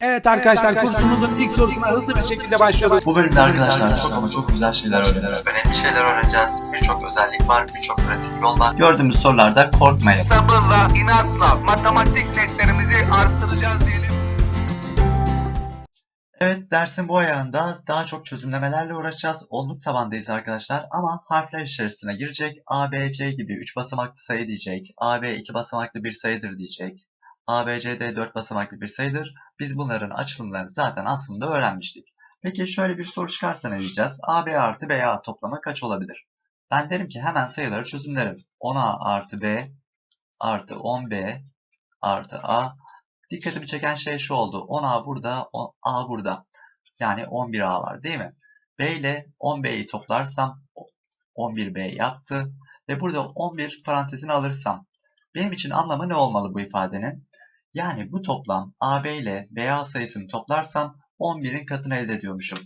Evet arkadaşlar kursumuzun ilk sorusuna hızlı bir şekilde başlıyoruz. Bu bölümde arkadaşlar çok ama çok güzel şeyler öğreneceğiz. Önemli şeyler öğreneceğiz. Birçok özellik var, birçok pratik yol var. Gördüğümüz sorularda korkmayın. sabırla, inatla matematik netlerimizi arttıracağız diyelim. Evet dersin bu ayağında daha çok çözümlemelerle uğraşacağız. Onluk tabandayız arkadaşlar ama harfler içerisine girecek. A, B, C gibi 3 basamaklı sayı diyecek. A, B 2 basamaklı bir sayıdır diyecek. A, B, C, D 4 basamaklı bir sayıdır. Biz bunların açılımlarını zaten aslında öğrenmiştik. Peki şöyle bir soru çıkarsa ne diyeceğiz? A, B artı B, A toplamı kaç olabilir? Ben derim ki hemen sayıları çözümlerim. 10A artı B artı 10B artı A dikkatimi çeken şey şu oldu. 10A burada, 10A burada. Yani 11A var değil mi? B ile 10B'yi toplarsam 11B yaptı. Ve burada 11 parantezini alırsam benim için anlamı ne olmalı bu ifadenin? Yani bu toplam AB ile BA sayısını toplarsam 11'in katını elde ediyormuşum.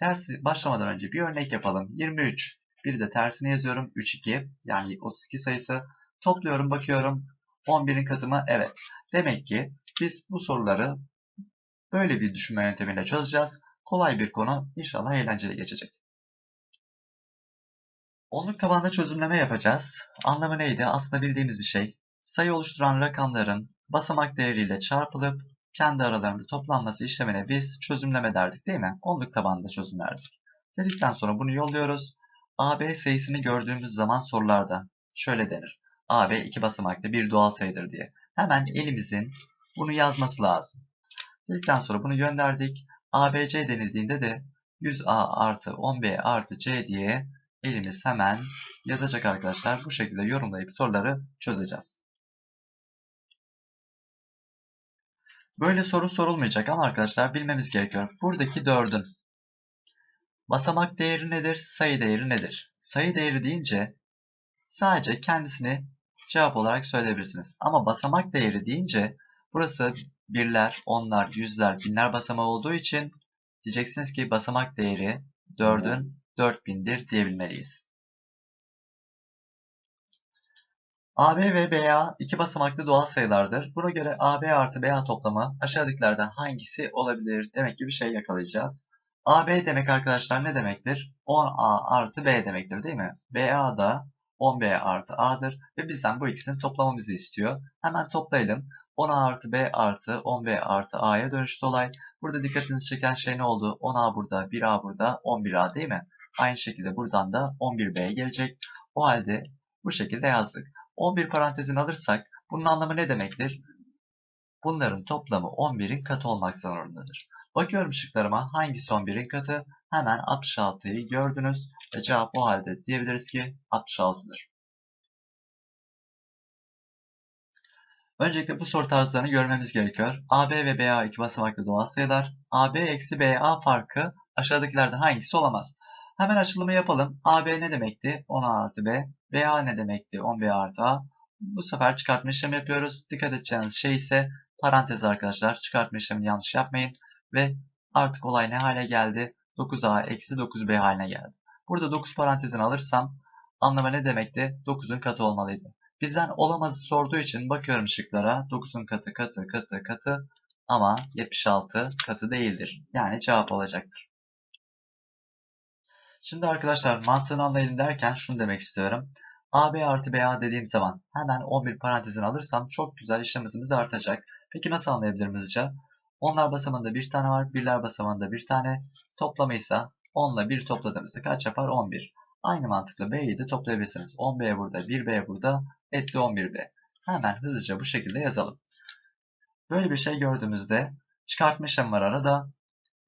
Dersi başlamadan önce bir örnek yapalım. 23. Bir de tersini yazıyorum. 3, 2 yani 32 sayısı. Topluyorum bakıyorum. 11'in katı mı? Evet. Demek ki biz bu soruları böyle bir düşünme yöntemiyle çözeceğiz. Kolay bir konu. İnşallah eğlenceli geçecek. Onluk tabanda çözümleme yapacağız. Anlamı neydi? Aslında bildiğimiz bir şey. Sayı oluşturan rakamların basamak değeriyle çarpılıp kendi aralarında toplanması işlemine biz çözümleme derdik değil mi? Onluk tabanında çözümlerdik. Dedikten sonra bunu yolluyoruz. AB sayısını gördüğümüz zaman sorularda şöyle denir. AB iki basamaklı bir doğal sayıdır diye. Hemen elimizin bunu yazması lazım. Dedikten sonra bunu gönderdik. ABC denildiğinde de 100A artı 10B artı C diye elimiz hemen yazacak arkadaşlar. Bu şekilde yorumlayıp soruları çözeceğiz. Böyle soru sorulmayacak ama arkadaşlar bilmemiz gerekiyor. Buradaki 4'ün basamak değeri nedir? Sayı değeri nedir? Sayı değeri deyince sadece kendisini cevap olarak söyleyebilirsiniz. Ama basamak değeri deyince burası birler, onlar, yüzler, binler basamağı olduğu için diyeceksiniz ki basamak değeri 4'ün 4000'dir diyebilmeliyiz. AB ve BA iki basamaklı doğal sayılardır. Buna göre AB artı BA toplamı aşağıdakilerden hangisi olabilir? Demek ki bir şey yakalayacağız. AB demek arkadaşlar ne demektir? 10A artı B demektir değil mi? BA da 10B artı A'dır ve bizden bu ikisini toplamamızı istiyor. Hemen toplayalım. 10A artı B artı 10B artı A'ya dönüştü olay. Burada dikkatinizi çeken şey ne oldu? 10A burada, 1A burada, 11A değil mi? Aynı şekilde buradan da 11B gelecek. O halde bu şekilde yazdık. 11 parantezini alırsak bunun anlamı ne demektir? Bunların toplamı 11'in katı olmak zorundadır. Bakıyorum şıklarıma hangisi 11'in katı? Hemen 66'yı gördünüz ve cevap o halde diyebiliriz ki 66'dır. Öncelikle bu soru tarzlarını görmemiz gerekiyor. AB ve BA iki basamaklı doğal sayılar. AB eksi BA farkı aşağıdakilerden hangisi olamaz? Hemen açılımı yapalım. AB ne demekti? 10A artı B. BA ne demekti? 10B artı A. Bu sefer çıkartma işlemi yapıyoruz. Dikkat edeceğiniz şey ise parantez arkadaşlar. Çıkartma işlemini yanlış yapmayın. Ve artık olay ne hale geldi? 9A eksi 9B haline geldi. Burada 9 parantezini alırsam anlamı ne demekti? 9'un katı olmalıydı. Bizden olamazı sorduğu için bakıyorum şıklara. 9'un katı katı katı katı ama 76 katı değildir. Yani cevap olacaktır. Şimdi arkadaşlar mantığını anlayın derken şunu demek istiyorum. AB artı BA dediğim zaman hemen 11 parantezini alırsam çok güzel işlem hızımız artacak. Peki nasıl anlayabilirim hızlıca? Onlar basamağında bir tane var, birler basamağında bir tane. Toplamı ise 10 ile 1 topladığımızda kaç yapar? 11. Aynı mantıkla B'yi de toplayabilirsiniz. 10B burada, 1B burada, etti 11B. Hemen hızlıca bu şekilde yazalım. Böyle bir şey gördüğümüzde çıkartma işlemi var arada.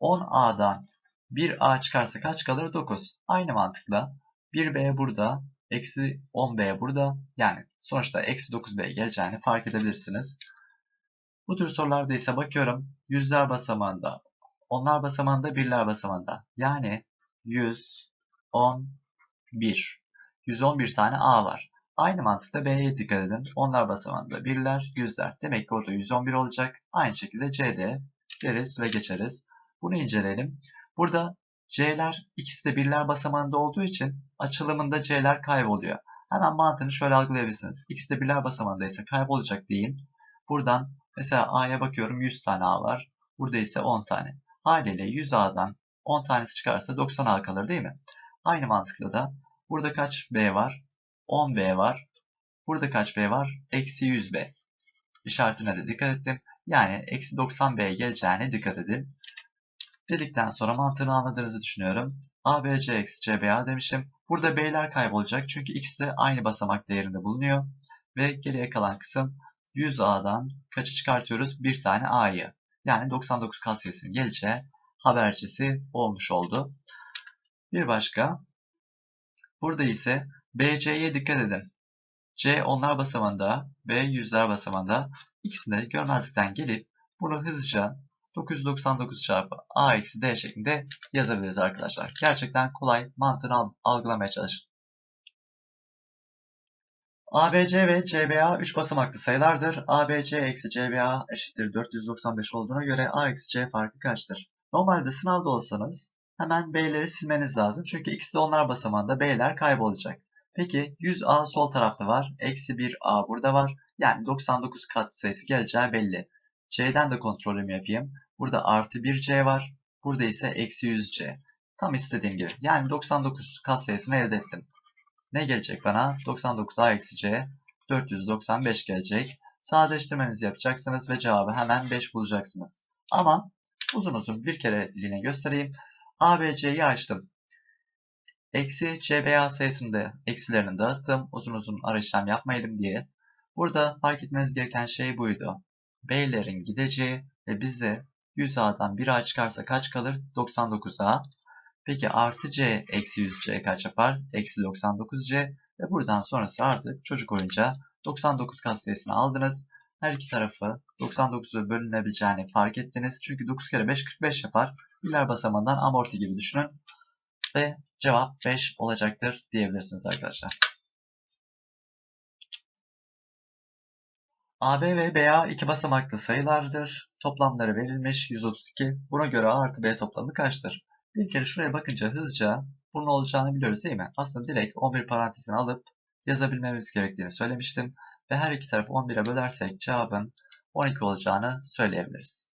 10A'dan 1A çıkarsa kaç kalır? 9. Aynı mantıkla 1B burada, eksi 10B burada. Yani sonuçta eksi 9B geleceğini fark edebilirsiniz. Bu tür sorularda ise bakıyorum yüzler basamağında, onlar basamağında, birler basamağında. Yani 111. 111 tane A var. Aynı mantıkla B'ye dikkat edin. Onlar basamağında birler, yüzler. Demek ki orada 111 olacak. Aynı şekilde C'de deriz ve geçeriz. Bunu inceleyelim. Burada C'ler ikisi de birler basamağında olduğu için açılımında C'ler kayboluyor. Hemen mantığını şöyle algılayabilirsiniz. İkisi de birler basamağındaysa kaybolacak deyin. Buradan mesela A'ya bakıyorum 100 tane A var. Burada ise 10 tane. Haliyle 100A'dan 10 tanesi çıkarsa 90A kalır değil mi? Aynı mantıkla da burada kaç B var? 10B var. Burada kaç B var? Eksi 100B. İşaretine de dikkat ettim. Yani eksi 90B geleceğine dikkat edin. Dedikten sonra mantığını anladığınızı düşünüyorum. ABC eksi CBA demişim. Burada B'ler kaybolacak çünkü X de aynı basamak değerinde bulunuyor. Ve geriye kalan kısım 100A'dan kaçı çıkartıyoruz? Bir tane A'yı. Yani 99 katsayısının geleceği habercisi olmuş oldu. Bir başka. Burada ise BC'ye dikkat edin. C onlar basamağında, B yüzler basamağında. İkisini de görmezlikten gelip bunu hızlıca 999 çarpı A eksi D şeklinde yazabiliriz arkadaşlar. Gerçekten kolay mantığını al- algılamaya çalışın. ABC ve CBA 3 basamaklı sayılardır. ABC eksi CBA eşittir 495 olduğuna göre A eksi C farkı kaçtır? Normalde sınavda olsanız hemen B'leri silmeniz lazım. Çünkü ikisi de onlar basamağında B'ler kaybolacak. Peki 100A sol tarafta var. Eksi 1A burada var. Yani 99 kat sayısı geleceği belli. C'den de kontrolümü yapayım. Burada artı 1C var. Burada ise eksi 100C. Tam istediğim gibi. Yani 99 kat sayısını elde ettim. Ne gelecek bana? 99A eksi C. 495 gelecek. Sadeleştirmenizi yapacaksınız ve cevabı hemen 5 bulacaksınız. Ama uzun uzun bir kereliğine göstereyim. ABC'yi açtım. Eksi CBA sayısını da eksilerini dağıttım. Uzun uzun ara işlem yapmayalım diye. Burada fark etmeniz gereken şey buydu. B'lerin gideceği ve bize 100A'dan 1A çıkarsa kaç kalır? 99A. Peki artı C eksi 100C kaç yapar? Eksi 99C. Ve buradan sonrası artık çocuk oyuncağı 99 katsayısını aldınız. Her iki tarafı 99'a bölünebileceğini fark ettiniz. Çünkü 9 kere 5 45 yapar. Birler basamağından amorti gibi düşünün. Ve cevap 5 olacaktır diyebilirsiniz arkadaşlar. AB ve BA iki basamaklı sayılardır. Toplamları verilmiş 132. Buna göre A artı B toplamı kaçtır? Bir kere şuraya bakınca hızlıca bunun olacağını biliyoruz değil mi? Aslında direkt 11 parantezini alıp yazabilmemiz gerektiğini söylemiştim. Ve her iki tarafı 11'e bölersek cevabın 12 olacağını söyleyebiliriz.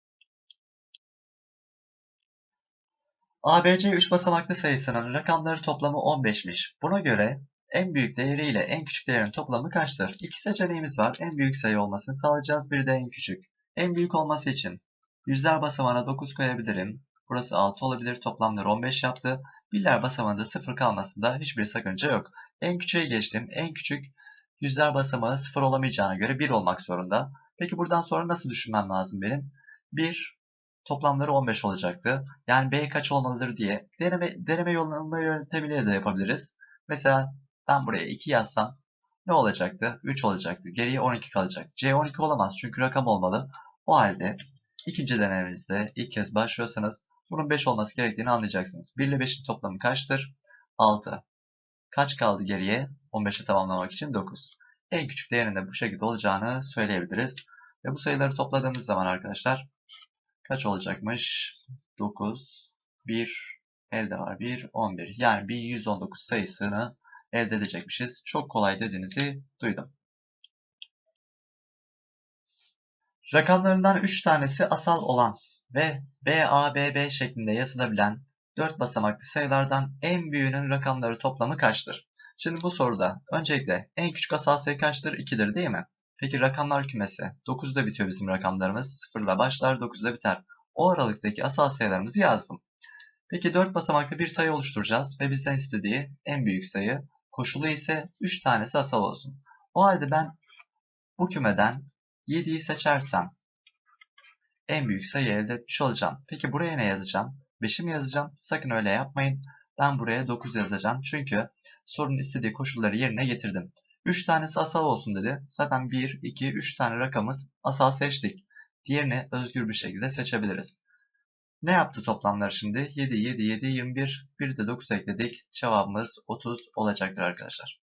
ABC 3 basamaklı sayısının rakamları toplamı 15'miş. Buna göre en büyük değeri ile en küçük değerin toplamı kaçtır? İki seçeneğimiz var. En büyük sayı olmasını sağlayacağız. Bir de en küçük. En büyük olması için yüzler basamağına 9 koyabilirim. Burası 6 olabilir. Toplamları 15 yaptı. Birler basamağında 0 kalmasında hiçbir sakınca yok. En küçüğe geçtim. En küçük yüzler basamağı 0 olamayacağına göre 1 olmak zorunda. Peki buradan sonra nasıl düşünmem lazım benim? 1 toplamları 15 olacaktı. Yani B kaç olmalıdır diye deneme, deneme yolunu yöntemiyle de yapabiliriz. Mesela ben buraya 2 yazsam ne olacaktı? 3 olacaktı. Geriye 12 kalacak. C 12 olamaz çünkü rakam olmalı. O halde ikinci denememizde ilk kez başlıyorsanız bunun 5 olması gerektiğini anlayacaksınız. 1 ile 5'in toplamı kaçtır? 6. Kaç kaldı geriye? 15'i tamamlamak için 9. En küçük değerinin de bu şekilde olacağını söyleyebiliriz. Ve bu sayıları topladığımız zaman arkadaşlar kaç olacakmış? 9, 1, elde var 1, 11. Yani 1119 sayısını elde edecekmişiz. Çok kolay dediğinizi duydum. Rakamlarından 3 tanesi asal olan ve BABB şeklinde yazılabilen 4 basamaklı sayılardan en büyüğünün rakamları toplamı kaçtır? Şimdi bu soruda öncelikle en küçük asal sayı kaçtır? 2'dir değil mi? Peki rakamlar kümesi. 9'da bitiyor bizim rakamlarımız. 0 ile başlar 9'da biter. O aralıktaki asal sayılarımızı yazdım. Peki 4 basamaklı bir sayı oluşturacağız ve bizden istediği en büyük sayı. Koşulu ise 3 tanesi asal olsun. O halde ben bu kümeden 7'yi seçersem en büyük sayı elde etmiş olacağım. Peki buraya ne yazacağım? 5'i mi yazacağım? Sakın öyle yapmayın. Ben buraya 9 yazacağım. Çünkü sorunun istediği koşulları yerine getirdim. 3 tanesi asal olsun dedi. Zaten 1, 2, 3 tane rakamız asal seçtik. Diğerini özgür bir şekilde seçebiliriz. Ne yaptı toplamlar şimdi? 7, 7, 7, 21. Bir de 9 ekledik. Cevabımız 30 olacaktır arkadaşlar.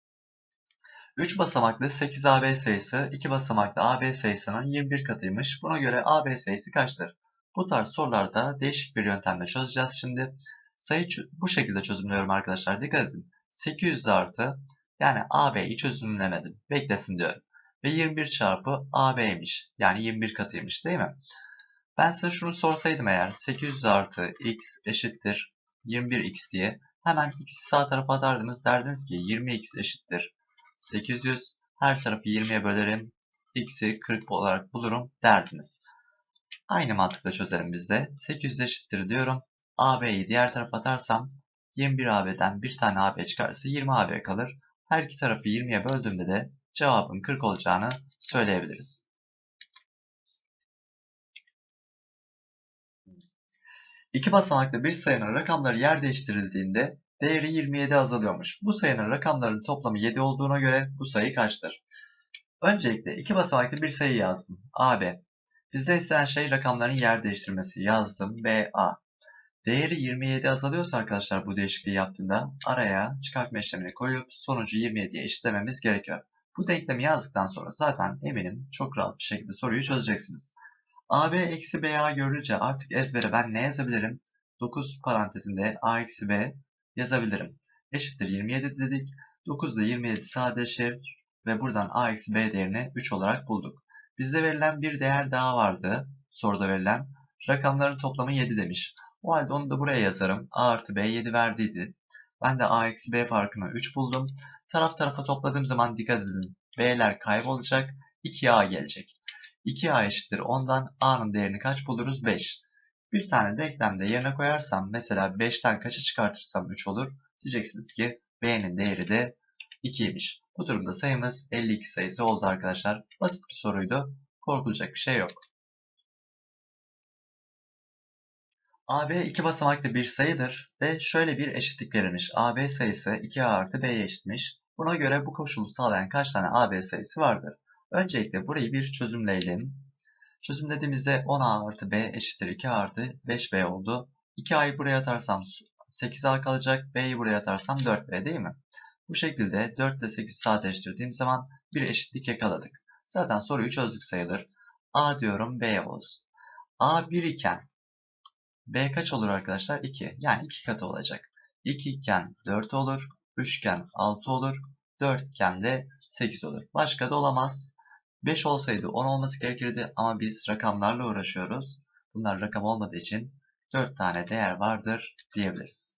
3 basamaklı 8 AB sayısı 2 basamaklı AB sayısının 21 katıymış. Buna göre AB sayısı kaçtır? Bu tarz sorularda değişik bir yöntemle çözeceğiz şimdi. Sayı bu şekilde çözümlüyorum arkadaşlar. Dikkat edin. 800 artı yani AB'yi çözümlemedim. Beklesin diyorum. Ve 21 çarpı AB'ymiş. Yani 21 katıymış değil mi? Ben size şunu sorsaydım eğer 800 artı x eşittir 21x diye hemen x'i sağ tarafa atardınız derdiniz ki 20x eşittir 800 her tarafı 20'ye bölerim x'i 40 olarak bulurum derdiniz. Aynı mantıkla çözerim biz de. 800 eşittir diyorum. AB'yi diğer tarafa atarsam 21AB'den bir tane AB çıkarsa 20AB kalır. Her iki tarafı 20'ye böldüğümde de cevabın 40 olacağını söyleyebiliriz. İki basamaklı bir sayının rakamları yer değiştirildiğinde değeri 27 azalıyormuş. Bu sayının rakamlarının toplamı 7 olduğuna göre bu sayı kaçtır? Öncelikle iki basamaklı bir sayı yazdım. AB. Bizde istenen şey rakamların yer değiştirmesi. Yazdım BA. Değeri 27 azalıyorsa arkadaşlar bu değişikliği yaptığında araya çıkartma işlemini koyup sonucu 27'ye eşitlememiz gerekiyor. Bu denklemi yazdıktan sonra zaten eminim çok rahat bir şekilde soruyu çözeceksiniz. AB eksi BA görülünce artık ezbere ben ne yazabilirim? 9 parantezinde A eksi B yazabilirim. Eşittir 27 dedik. 9 ile 27 sadeleşir ve buradan A eksi B değerini 3 olarak bulduk. Bizde verilen bir değer daha vardı. Soruda verilen. Rakamların toplamı 7 demiş. O halde onu da buraya yazarım. A artı B 7 verdiydi. Ben de A eksi B farkını 3 buldum. Taraf tarafa topladığım zaman dikkat edin. B'ler kaybolacak. 2A gelecek. 2A eşittir 10'dan A'nın değerini kaç buluruz? 5. Bir tane denklemde yerine koyarsam mesela 5'ten kaçı çıkartırsam 3 olur. Diyeceksiniz ki B'nin değeri de 2'ymiş. Bu durumda sayımız 52 sayısı oldu arkadaşlar. Basit bir soruydu. Korkulacak bir şey yok. AB iki basamaklı bir sayıdır ve şöyle bir eşitlik verilmiş. AB sayısı 2A artı B'ye eşitmiş. Buna göre bu koşulu sağlayan kaç tane AB sayısı vardır? Öncelikle burayı bir çözümleyelim. Çözümlediğimizde 10A artı B eşittir 2A artı 5B oldu. 2A'yı buraya atarsam 8A kalacak. B'yi buraya atarsam 4B değil mi? Bu şekilde 4 ile 8 sadeleştirdiğim zaman bir eşitlik yakaladık. Zaten soruyu çözdük sayılır. A diyorum B olsun. A 1 iken B kaç olur arkadaşlar? 2. Yani 2 katı olacak. 2 iken 4 olur. 3 iken 6 olur. 4 iken de 8 olur. Başka da olamaz. 5 olsaydı 10 olması gerekirdi ama biz rakamlarla uğraşıyoruz. Bunlar rakam olmadığı için 4 tane değer vardır diyebiliriz.